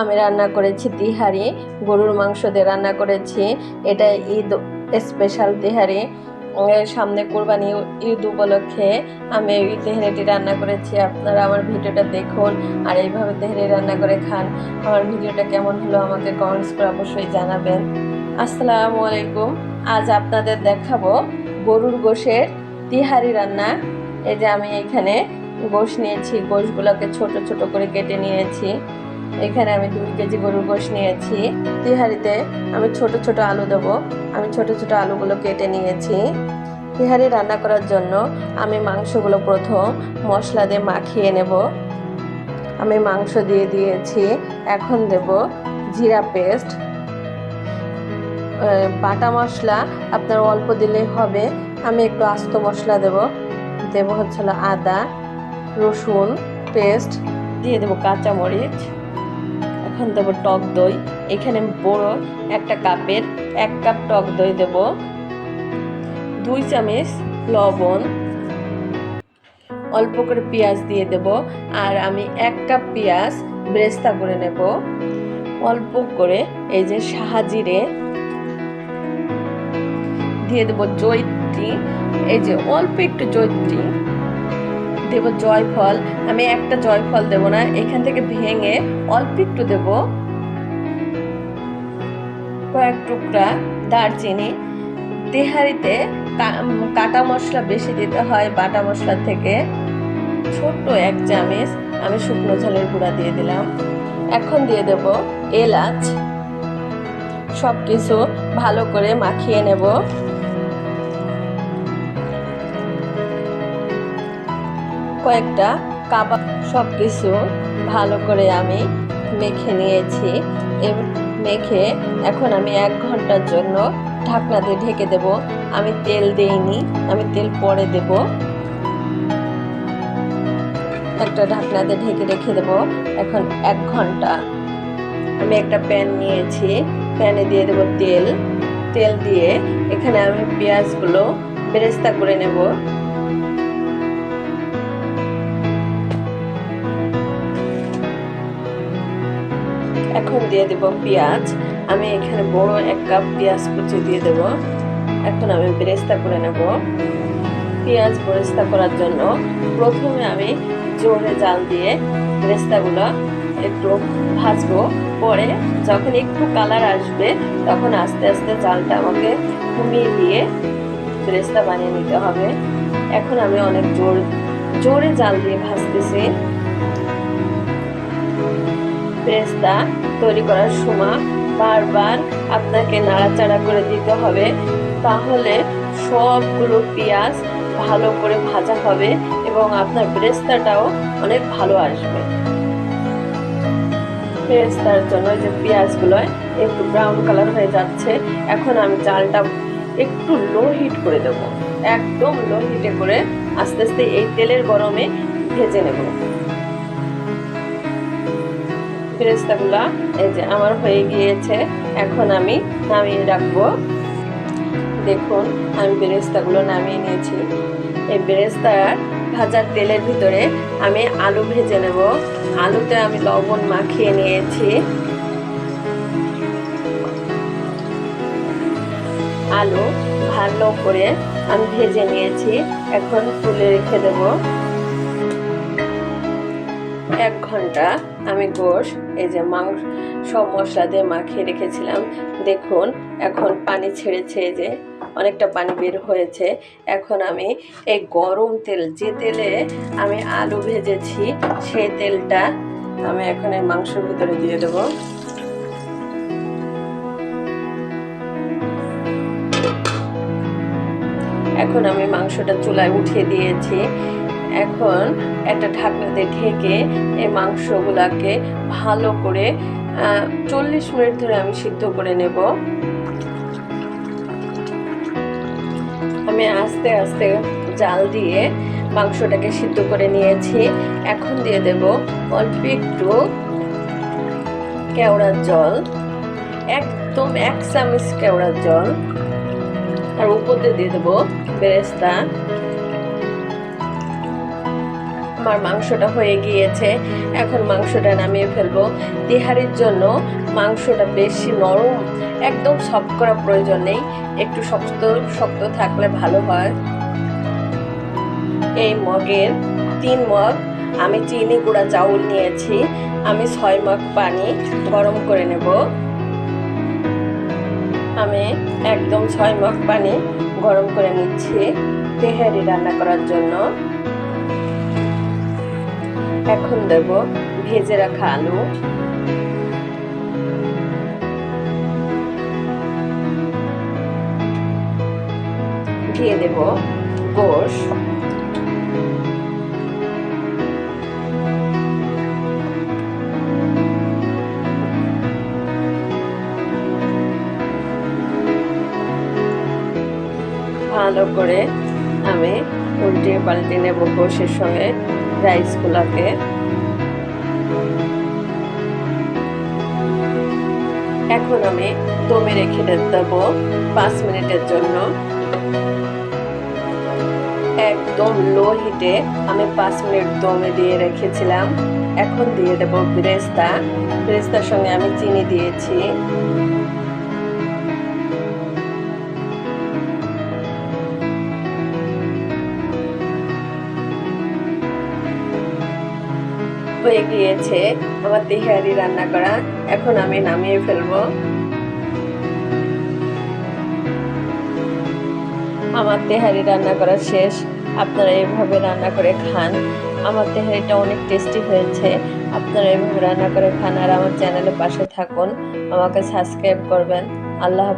আমি রান্না করেছি তিহারি, গরুর মাংস দিয়ে রান্না করেছি। এটা ঈদ স্পেশাল তিহারি। সামনে কোরবানি ঈদ উপলক্ষে আমি এই তেহারিটি রান্না করেছি। আপনারা আমার ভিডিওটা দেখুন আর এইভাবে তেহারি রান্না করে খান। আমার ভিডিওটা কেমন হলো আমাকে কমেন্টস করে অবশ্যই জানাবেন। আসসালামু আলাইকুম। আজ আপনাদের দেখাবো গরুর গোশের তিহারি রান্না। এই যে আমি এখানে গোশ নিয়েছি, গোশগুলোকে ছোট ছোট করে কেটে নিয়েছি। এখানে আমি দুই কেজি গরুর গোশ নিয়েছি। তিহারিতে আমি ছোট ছোট আলু দেবো। আমি ছোট ছোট আলুগুলো কেটে নিয়েছি। তিহারি রান্না করার জন্য আমি মাংসগুলো প্রথম মশলা দিয়ে মাখিয়ে নেব। আমি মাংস দিয়ে দিয়েছি। এখন দেব জিরা পেস্ট। বাটা মশলা আপনার অল্প দিলেই হবে। আমি একটু আস্ত মশলা দেব। দেব হচ্ছে আদা, রসুন, পেস্ট, দিয়ে দেবো কাঁচামরিচ। এখন দেবো টক দই। এখানে বড় একটা কাপের এক কাপ টক দই দেব। দুই চামচ লবণ। অল্প করে পেঁয়াজ দিয়ে দেব। আর আমি এক কাপ পেঁয়াজ ব্রেস্তা করে নেব। অল্প করে এই যে সাহাজিরে দিয়ে দেবো জৈত্রী এই যে অল্প একটু জৈত্রী দেব জয়ফল আমি একটা জয়ফল দেব না, এখান থেকে ভেঙে অল্প একটু দেব। কয়েক টুকরা দারচিনি। তেহারিতে কাটা মশলা বেশি দিতে হয় বাটা মশলা থেকে। ছোট্ট এক চামচ আমি শুকনো ঝালের গুঁড়া দিয়ে দিলাম। এখন দিয়ে দেব এলাচ। সব কিছু ভালো করে মাখিয়ে নেব। কয়েকটা কাবাব সব কিছু ভালো করে আমি মেখে নিয়েছি। মেখে এখন আমি এক ঘণ্টার জন্য ঢাকনা দিয়ে ঢেকে দেব। আমি তেল দেইনি, আমি তেল পরে দেব। একটা ঢাকনা দিয়ে ঢেকে রেখে দেব এখন এক ঘণ্টা। আমি একটা প্যান নিয়েছি, প্যানে দিয়ে দেব তেল। তেল দিয়ে এখানে আমি পেঁয়াজগুলো বেরেস্তা করে নেব। এখন দিয়ে দেব পেঁয়াজ। আমি এখানে বড় এক কাপ পেঁয়াজ কুচি দিয়ে দেব। এখন আমি বেরেস্তা করে নেব। পেঁয়াজ বেরেস্তা করার জন্য প্রথমে আমি জোরে জাল দিয়ে বেরেস্তাগুলো একটু ভাজবো। পরে যখন একটু কালার আসবে, তখন আস্তে আস্তে জালটা আমাকে কমিয়ে দিয়ে বেরেস্তা বানিয়ে নিতে হবে। এখন আমি অনেক জোর, জোরে জাল দিয়ে ভাজতেছি। পেস্তা তৈরি করার সময় বারবার আপনাকে নাড়াচাড়া করে দিতে হবে। তাহলে সবগুলো পেঁয়াজ ভালো করে ভাজা হবে এবং আপনার বেরেস্তাটাও অনেক ভালো আসবে। বেরেস্তার জন্য যে পেঁয়াজগুলো একটু ব্রাউন কালার হয়ে যাচ্ছে, এখন আমি চালটা একটু লো হিট করে দেবো। একদম লো হিটে করে আস্তে আস্তে এই তেলের গরমে ভেজে নেব। ফেরেস্তাগুলা এই যে আমার হয়ে গিয়েছে, এখন আমি নামিয়ে রাখব। দেখুন, আমি বেরেস্তাগুলো নামিয়ে নিয়েছি। এই বেরেস্তার ভাজার তেলের ভিতরে আমি আলু ভেজে নেব। আলুতে আমি লবণ মাখিয়ে নিয়েছি। আলু ভালো করে আমি ভেজে নিয়েছি। এখন তুলে রেখে দেবো। এক ঘণ্টা আমি গোশ, এই যে মাংস, সব মশলা দিয়ে মাখিয়ে রেখেছিলাম। দেখুন, এখন পানি ছেড়েছে যে, অনেকটা পানি বের হয়েছে। এখন আমি এই গরম তেল, যে তেলে আমি আলু ভেজেছি, সেই তেলটা আমি এখন এই মাংসের ভিতরে দিয়ে দেবো। এখন আমি মাংসটা চুলায় উঠিয়ে দিয়েছি। এখন একটা ঢাকনাতে ঢেকে এই মাংসগুলাকে ভালো করে চল্লিশ মিনিট ধরে আমি সিদ্ধ করে নেব। আমি আস্তে আস্তে জাল দিয়ে মাংসটাকে সিদ্ধ করে নিয়েছি। এখন দিয়ে দেব অল্প একটু কেওড়ার জল, একদম এক চামচ কেওড়ার জল। আর উপর দিয়ে দেবো বেরেস্তা। আমার মাংসটা হয়ে গিয়েছে, এখন মাংসটা নামিয়ে ফেলব। তিহারির জন্য মাংসটা বেশি নরম, একদম সফট করা প্রয়োজন নেই, একটু শক্ত শক্ত থাকলে ভালো হয়। এই মগের তিন মগ আমি চিনি গুঁড়া চাউল নিয়েছি, আমি ছয় মগ পানি গরম করে নেব। আমি একদম ছয় মগ পানি গরম করে নিচ্ছি তেহারি রান্না করার জন্য। এখন দেব ভেজে রাখা আলু। দিয়ে দেব গোশ। ভালো করে আমি উল্টে পাল্টে নেব গোশের সঙ্গে। রাইসগুলোকে এখন আমি দমে রেখে দেব পাঁচ মিনিটের জন্য। একদম লো হিটে আমি পাঁচ মিনিট দমে দিয়ে রেখেছিলাম। এখন দিয়ে দেব ব্রেস্তা। ব্রেস্তার সঙ্গে আমি চিনি দিয়েছি। হয়ে গিয়েছে। আমার তেহারি রান্না করা। এখন আমি নামিয়ে ফেলব। আমার তেহারি রান্না করা শেষ। আপনারা এভাবে রান্না করে খান। আমার তেহারিটা অনেক টেস্টি হয়েছে। আপনারা এভাবে রান্না করে খান আর আমার চ্যানেলের পাশে থাকুন। আমাকে সাবস্ক্রাইব করবেন। আল্লাহ।